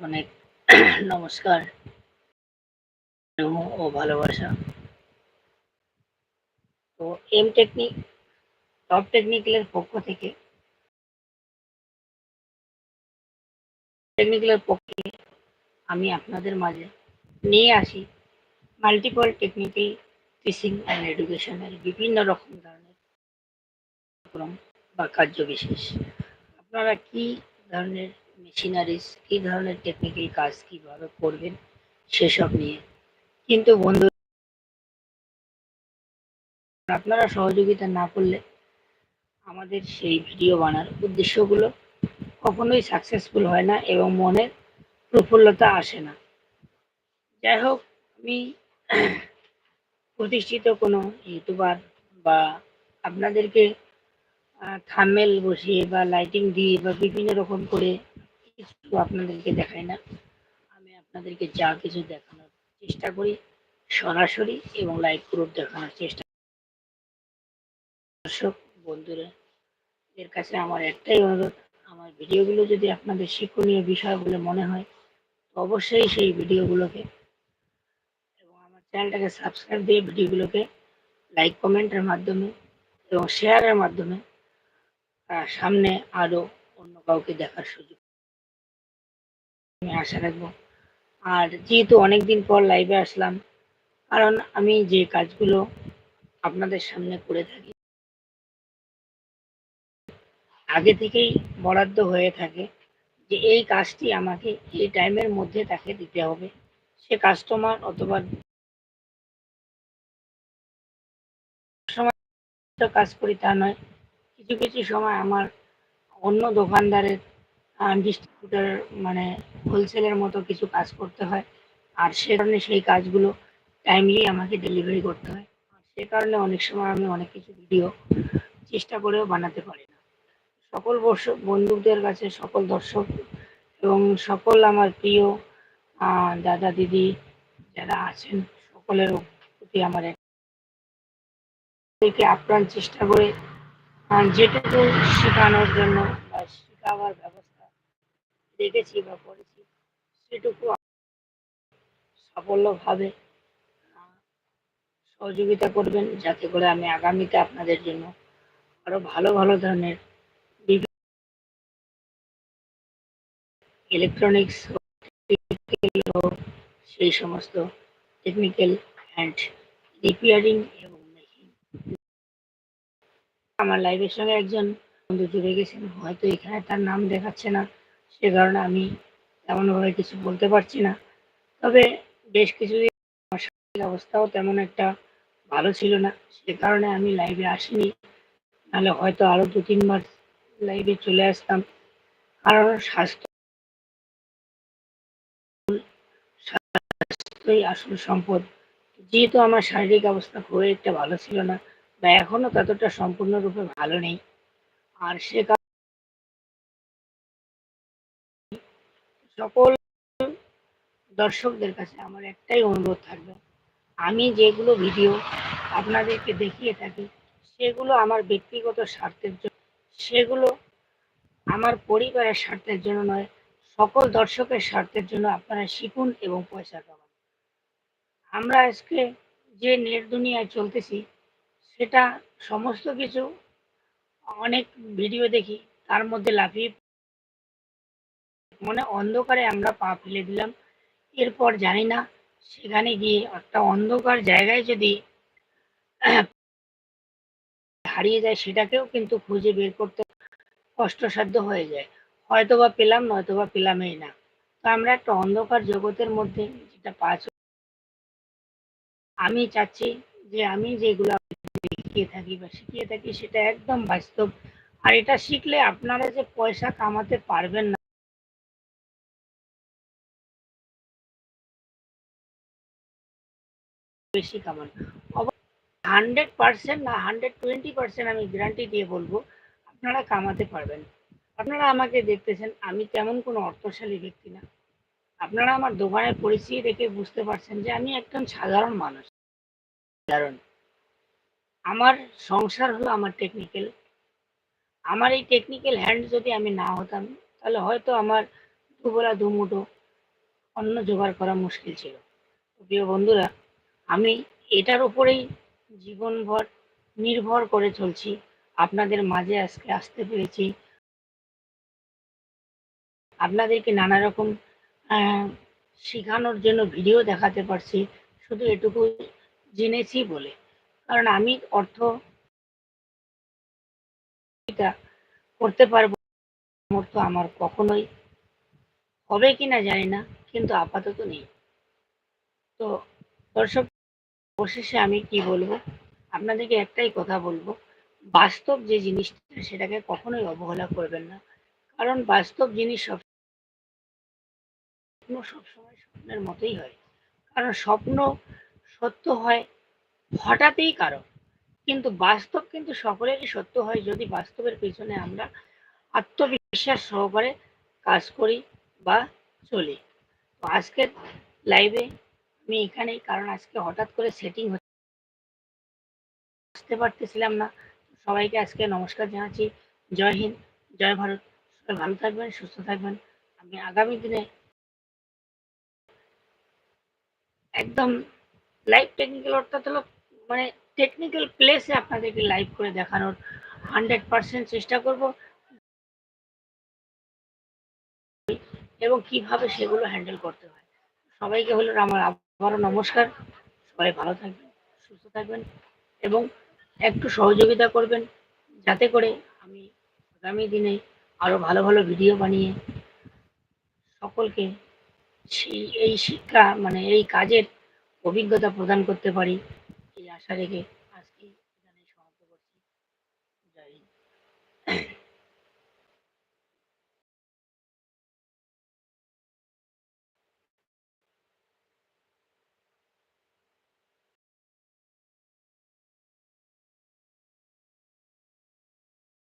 অনেক নমস্কার ও ভালোবাসা। তো এম টেকনিক টপ টেকনিক্যালের পক্ষ থেকে টেকনিক্যালের পক্ষে আমি আপনাদের মাঝে নিয়ে আসি মাল্টিপল টেকনিক্যাল টিচিং অ্যান্ড এডুকেশনের বিভিন্ন রকম ধরনের কার্যবিশেষ। আপনারা কি ধরনের মেশিনারিজ, কি ধরনের টেকনিক্যাল কাজ কীভাবে করবেন সেসব নিয়ে। কিন্তু বন্ধু, আপনারা সহযোগিতা না করলে আমাদের সেই ভিডিও বানার উদ্দেশ্যগুলো কখনোই সাকসেসফুল হয় না এবং মনের প্রফুল্লতা আসে না। যাই হোক, আমি প্রতিষ্ঠিত কোনো ইউটিউবার বা আপনাদেরকে থামেল বসিয়ে বা লাইটিং দিয়ে বা বিভিন্ন রকম করে কিছু আপনাদেরকে দেখাই না। আমি আপনাদেরকে যা কিছু দেখানোর চেষ্টা করি, সরাসরি এবং লাইভ প্রুফ দেখানোর চেষ্টা দর্শক, বন্ধুরা, এর কাছে আমার একটাই অনুরোধ, আমার ভিডিওগুলো যদি আপনাদের শিক্ষণীয় বিষয় বলে মনে হয় অবশ্যই সেই ভিডিওগুলোকে এবং আমার চ্যানেলটাকে সাবস্ক্রাইব দিয়ে ভিডিওগুলোকে লাইক কমেন্টের মাধ্যমে এবং শেয়ারের মাধ্যমে সামনে আরও অন্য কাউকে দেখার সুযোগ আমি আশা রাখব। আর যেহেতু অনেকদিন পর লাইভে আসলাম, কারণ আমি যে কাজগুলো আপনাদের সামনে করে থাকি, আগে থেকেই বরাদ্দ হয়ে থাকে যে এই কাজটি আমাকে এই টাইমের মধ্যে তাকে দিতে হবে। সে কাস্টমার অথবা কাজ করি তা নয়, কিছু কিছু সময় আমার অন্য দোকানদারের ডিস্ট্রিবিউটার মানে হোলসেলের মতো কিছু কাজ করতে হয়। আর সে কারণে সেই কাজগুলো টাইমলি আমাকে ডেলিভারি করতে হয়। আর সে কারণে অনেক সময় আমি অনেক কিছু ভিডিও চেষ্টা করেও বানাতে পারি না। সকল বন্ধুদের কাছে, সকল দর্শক এবং সকল আমার প্রিয় দাদা, দিদি যারা আছেন, সকলের প্রতি আমার থেকে আপ্রাণ চেষ্টা করে যেটুকু শেখানোর জন্য বা শেখাবার ব্যবস্থা রেখেছি বা পড়েছি সেটুকু সাফল্যভাবে সহযোগিতা করবেন যাতে করে আমি আগামীতে আপনাদের জন্য আরও ভালো ভালো ধরনের ইলেকট্রনিক্স সেই সমস্ত টেকনিক্যাল অ্যান্ড রিপেয়ারিং এবং মেশিন আমার লাইভের সঙ্গে একজন বন্ধু জুড়ে গেছেন, হয়তো এখানে তার নাম দেখাচ্ছে না। সে কারণে আমি তেমনভাবে কিছু বলতে পারছি না। তবে বেশ কিছুদিন আমার শারীরিক অবস্থাও তেমন একটা ভালো ছিল না। সে কারণে আমি লাইভে আসিনি। নাহলে হয়তো আরও দু তিনবার লাইভে চলে আসতাম। কারণ স্বাস্থ্য স্বাস্থ্যই আসল সম্পদ। যেহেতু আমার শারীরিক অবস্থা খুব একটা ভালো ছিল না, বা এখনও ততটা সম্পূর্ণরূপে ভালো নেই। আর সে সকল দর্শকদের কাছে আমার একটাই অনুরোধ থাকবে। আমি যেগুলো ভিডিও আপনাদেরকে দেখিয়ে থাকি, সেগুলো আমার ব্যক্তিগত স্বার্থের জন্য, সেগুলো আমার পরিবারের স্বার্থের জন্য নয়, সকল দর্শকের স্বার্থের জন্য আপনারা শিখুন এবং পয়সা কামান। আমরা আজকে যে নেট দুনিয়ায় চলতেছি, সেটা সমস্ত কিছু অনেক ভিডিও দেখি, তার মধ্যে লাফিয়ে মানে অন্ধকারে আমরা পা ফেলে দিলাম। এরপর জানি না, সেখানে গিয়ে একটা অন্ধকার জায়গায় যদি হারিয়ে যায়, সেটাকেও কিন্তু খুঁজে বের করতে কষ্টসাধ্য হয়ে যায়। হয়তো বা পেলাম নয়তো বা পেলামই না। তো আমরা একটা অন্ধকার জগতের মধ্যে যেটা পাঁচ আমি চাচ্ছি যে আমি যেগুলো দেখিয়ে থাকি বা শিখিয়ে থাকি, সেটা একদম বাস্তব। আর এটা শিখলে আপনারা যে পয়সা কামাতে পারবেন না বেশি কামান। হান্ড্রেড পার্সেন্ট না হান্ড্রেড টোয়েন্টি পার্সেন্ট আমি গ্যারান্টি দিয়ে বলব, আপনারা কামাতে পারবেন। আপনারা আমাকে দেখতেছেন, আমি তেমন কোনো অর্থশালী ব্যক্তি না। আপনারা আমার দোকানের পরিস্থিতি দেখে বুঝতে পারছেন যে আমি একজন সাধারণ মানুষ। সাধারণ আমার সংসার হলো আমার টেকনিক্যাল আমার এই টেকনিক্যাল হ্যান্ড যদি আমি না হতাম, তাহলে হয়তো আমার দুবেলা দুমুঠো অন্ন জোগাড় করা মুশকিল ছিল। প্রিয় বন্ধুরা আমি এটার উপরেই জীবনভর নির্ভর করে চলছি। আপনাদের মাঝে আজকে আসতে পেরেছি। আপনাদেরকে নানা রকম শেখানোর জন্য ভিডিও দেখাতে পারছি। শুধু এটুকু জেনেছি বলে। কারণ আমি অর্থ করতে পারব সামর্থ্য আমার কখনোই হবে কিনা জানি না, কিন্তু আপাতত নেই। তো দর্শক অবশেষে আমি কি বলব? আপনাদেরকে একটাই কথা বলব। বাস্তব যে জিনিসটা, সেটাকে কখনোই অবহেলা করবেন না। কারণ বাস্তব জিনিস সব সবসময় স্বপ্নের মতোই হয়। কারণ স্বপ্ন সত্য হয় হঠাৎই কারও। কিন্তু বাস্তব কিন্তু সকলেরই সত্য হয় যদি বাস্তবের পেছনে আমরা আত্মবিশ্বাস সহকারে কাজ করি বা চলি। আজকের লাইভে আমি এখানেই, কারণ আজকে হঠাৎ করে সেটিং আসতে পারতেছিলাম না। সবাইকে আজকে নমস্কার জানাচ্ছি। জয় হিন্দ, জয় ভারত। সবাই ভালো থাকবেন, সুস্থ থাকবেন। আমি আগামী দিনে একদম লাইভ টেকনিক্যাল অর্থাৎ হলো মানে টেকনিক্যাল প্লেসে আপনাদেরকে লাইভ করে দেখানোর হান্ড্রেড পার্সেন্ট চেষ্টা করব। এবং কীভাবে সেগুলো হ্যান্ডেল করতে হয়। সবাইকে হলো আমার আবারও নমস্কার। সবাই ভালো থাকবেন, সুস্থ থাকবেন এবং একটু সহযোগিতা করবেন যাতে করে আমি আগামী দিনে আরও ভালো ভালো ভিডিও বানিয়ে সকলকে এই শিক্ষা মানে এই কাজের অভিজ্ঞতা প্রদান করতে পারি। এই আশা রেখে